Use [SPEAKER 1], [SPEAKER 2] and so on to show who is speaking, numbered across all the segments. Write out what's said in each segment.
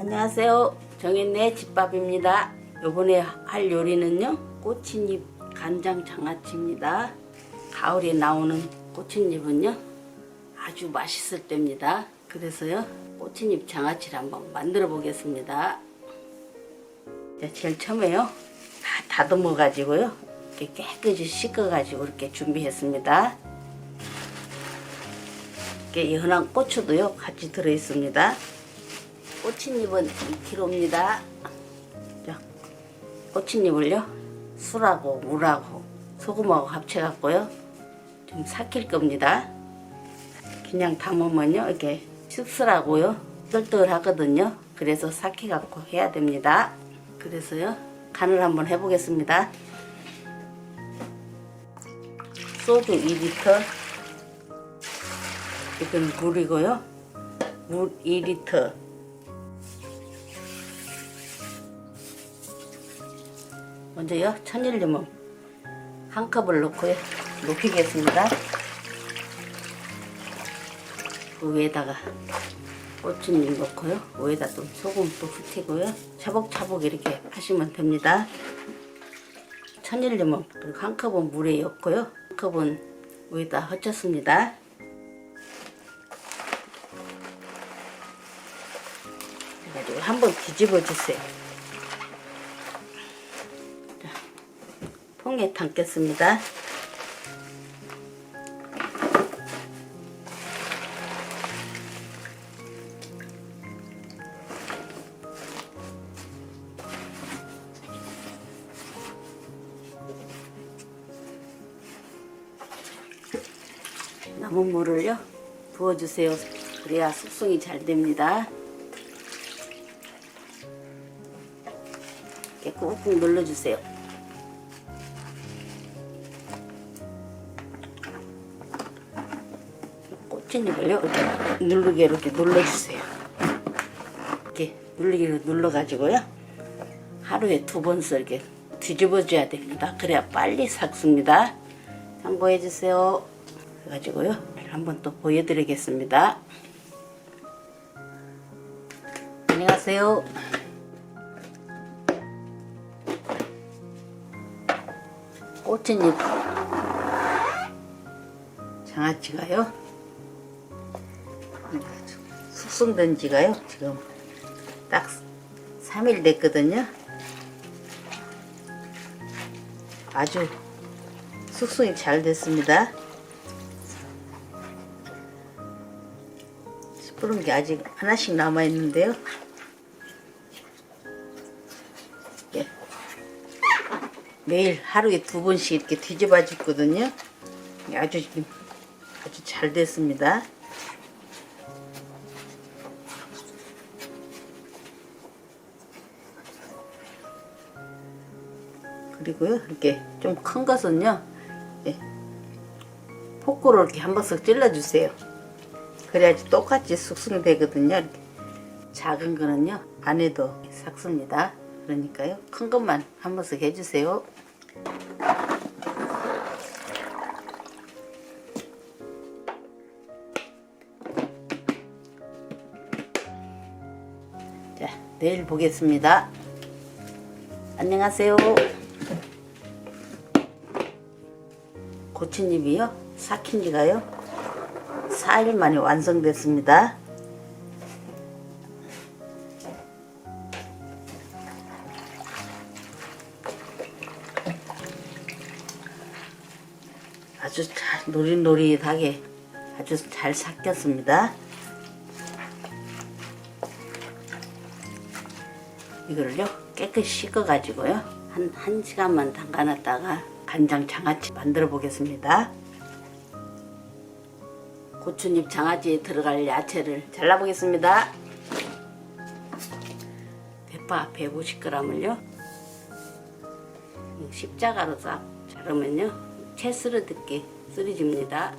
[SPEAKER 1] 안녕하세요. 정인네 집밥입니다. 요번에 할 요리는요. 꼬치잎 간장 장아찌입니다. 가을에 나오는 꼬치잎은요. 아주 맛있을 때입니다. 그래서요. 꼬치잎 장아찌를 한번 만들어 보겠습니다. 자, 제일 처음에요. 다 다듬어 가지고요. 이렇게 깨끗이 씻어 가지고 이렇게 준비했습니다. 이렇게 연한 고추도요. 같이 들어 있습니다. 꼬치잎은 2kg입니다. 자, 꼬치잎을요, 술하고 물하고 소금하고 합쳐갖고요, 좀 삭힐 겁니다. 그냥 담으면요, 이렇게 씁쓸하고요, 떨떨하거든요. 그래서 삭혀갖고 해야 됩니다. 그래서요, 간을 한번 해보겠습니다. 소주 2리터, 이건 물이고요, 물 2리터, 먼저요? 천일염은 한 컵을 넣고요. 녹이겠습니다. 그 위에다가 고추잎 넣고요. 위에다 좀 소금 또 후티고요. 차복차복 이렇게 하시면 됩니다. 천일염은 그리고 한 컵은 물에 넣고요. 한 컵은 위에다 헛쳤습니다. 그래가지고 한번 뒤집어 주세요 통에 담겠습니다. 남은 물을요 부어주세요. 그래야 숙성이 잘 됩니다. 이렇게 꾹꾹 눌러주세요. 꼬치잎을요 이렇게 누르게 이렇게 눌러주세요. 이렇게 누르기로 눌러가지고요 하루에 두 번씩 이렇게 뒤집어줘야 됩니다. 그래야 빨리 삭습니다. 참고해 주세요. 그래가지고요 한번 또 보여드리겠습니다. 안녕하세요. 꽃잎 장아찌가요. 숙성된 지가요. 지금 딱 3일 됐거든요. 아주 숙성이 잘 됐습니다. 시푸른 게 아직 하나씩 남아 있는데요. 예. 매일 하루에 두 번씩 이렇게 뒤집어 줬거든요. 아주 지금 아주 잘 됐습니다. 그리고요 이렇게 좀 큰 것은요 예, 포크로 이렇게 한 번씩 찔러주세요. 그래야지 똑같이 숙성이 되거든요. 이렇게. 작은 거는요 안 해도 삭습니다. 그러니까요 큰 것만 한 번씩 해주세요. 자, 내일 보겠습니다. 안녕하세요. 고추잎이요. 삭힌 지가요. 4일 만에 완성됐습니다. 아주 잘 노릇노릇하게 아주 잘 삭혔습니다. 이거를요 깨끗이 씻어 가지고요 한, 한 시간만 담가놨다가 간장 장아찌 만들어 보겠습니다. 고추잎 장아찌에 들어갈 야채를 잘라 보겠습니다. 대파 150g을요. 십자가로 싹 자르면요. 채 쓰러듣게 쓰러집니다.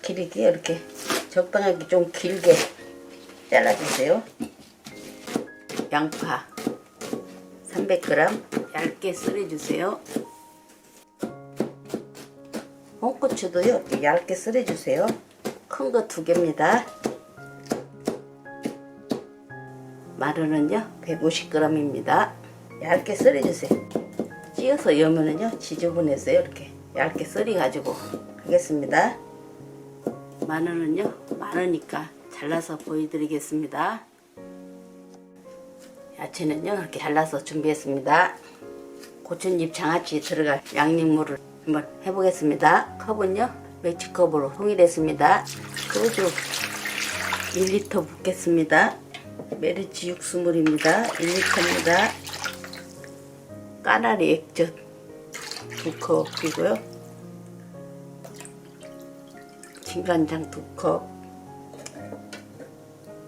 [SPEAKER 1] 길이게 이렇게 적당하게 좀 길게 잘라주세요. 양파 300g 얇게 썰어주세요. 홍고추도요 이렇게 얇게 썰어주세요. 큰 거 두 개입니다. 마늘은요 150g입니다. 얇게 썰어주세요. 찌어서 여면은요 지저분해서요 이렇게 얇게 썰어가지고 하겠습니다. 마늘은요 많으니까 잘라서 보여드리겠습니다. 야채는요 이렇게 잘라서 준비했습니다. 고추잎 장아찌 들어갈 양념물을 한번 해보겠습니다. 컵은요 매치컵으로 통일했습니다. 소주 1리터 붓겠습니다. 메르치 육수물입니다. 1리터입니다. 까나리 액젓 2컵이고요. 진간장 2컵,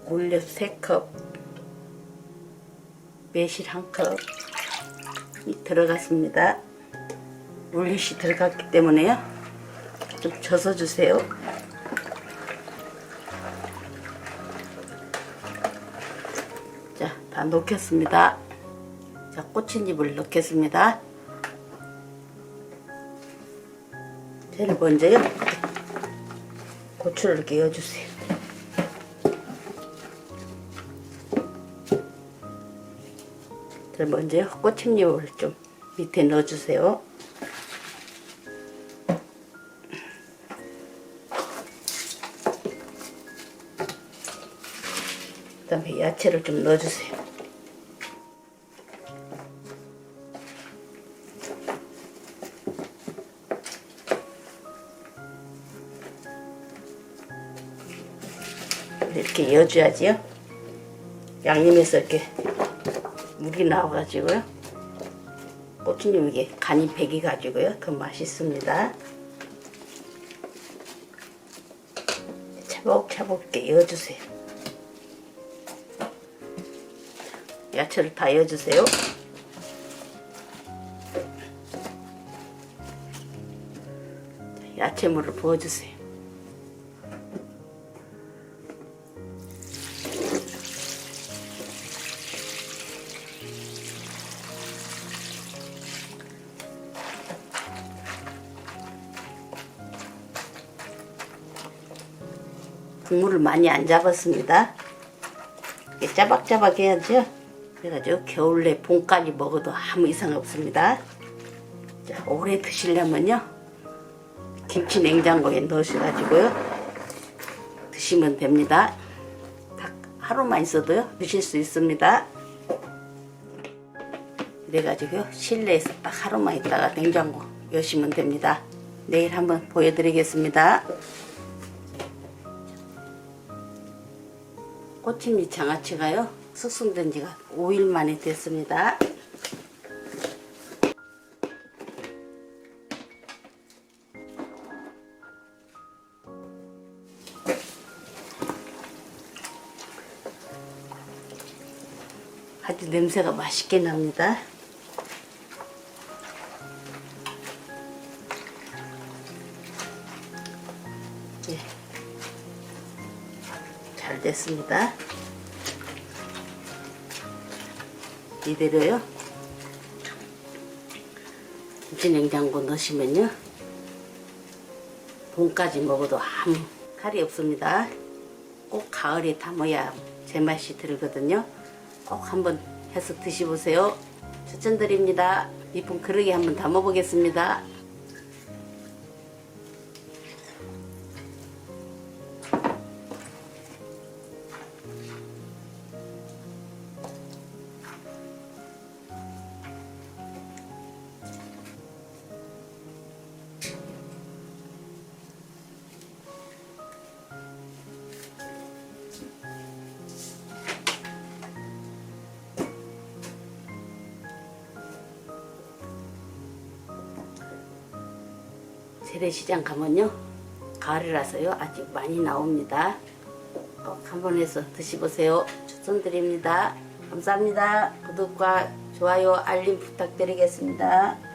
[SPEAKER 1] 물엿 3컵, 매실 1컵이 들어갔습니다. 물엿이 들어갔기 때문에요. 좀 젖어 주세요. 자, 다 녹였습니다. 자, 꼬치잎을 넣겠습니다. 제일 먼저요. 고추를 이렇게 넣어주세요. 먼저요. 꼬치잎을 좀 밑에 넣어주세요. 그 다음에 야채를 좀 넣어주세요. 이렇게 여줘야지요. 양념에서 이렇게 물이 나와가지고요. 고추님 이게 간이 배기가지고요. 더 맛있습니다. 차곡차곡 이렇게 여주세요. 야채를 다 넣어주세요. 야채물을 부어주세요. 국물을 많이 안 잡았습니다. 이렇게 짜박짜박 해야죠. 그래가지고 겨울에 봄까지 먹어도 아무 이상 없습니다. 자, 오래 드시려면요. 김치 냉장고에 넣으셔가지고요. 드시면 됩니다. 딱 하루만 있어도요. 드실 수 있습니다. 그래가지고요. 실내에서 딱 하루만 있다가 냉장고 여시면 됩니다. 내일 한번 보여드리겠습니다. 꼬치미 장아찌가요 숙성된 지가 5일 만에 됐습니다. 아주 냄새가 맛있게 납니다. 예. 잘 됐습니다. 이대로요. 김치 냉장고 넣으시면요. 봄까지 먹어도 아무 탈이 없습니다. 꼭 가을에 담아야 제맛이 들거든요. 꼭 한번 해서 드셔보세요. 추천드립니다. 이쁜 그릇에 한번 담아보겠습니다. 재래시장 가면요 가을이라서요 아직 많이 나옵니다. 꼭 한번 해서 드셔보세요. 추천드립니다. 감사합니다. 구독과 좋아요 알림 부탁드리겠습니다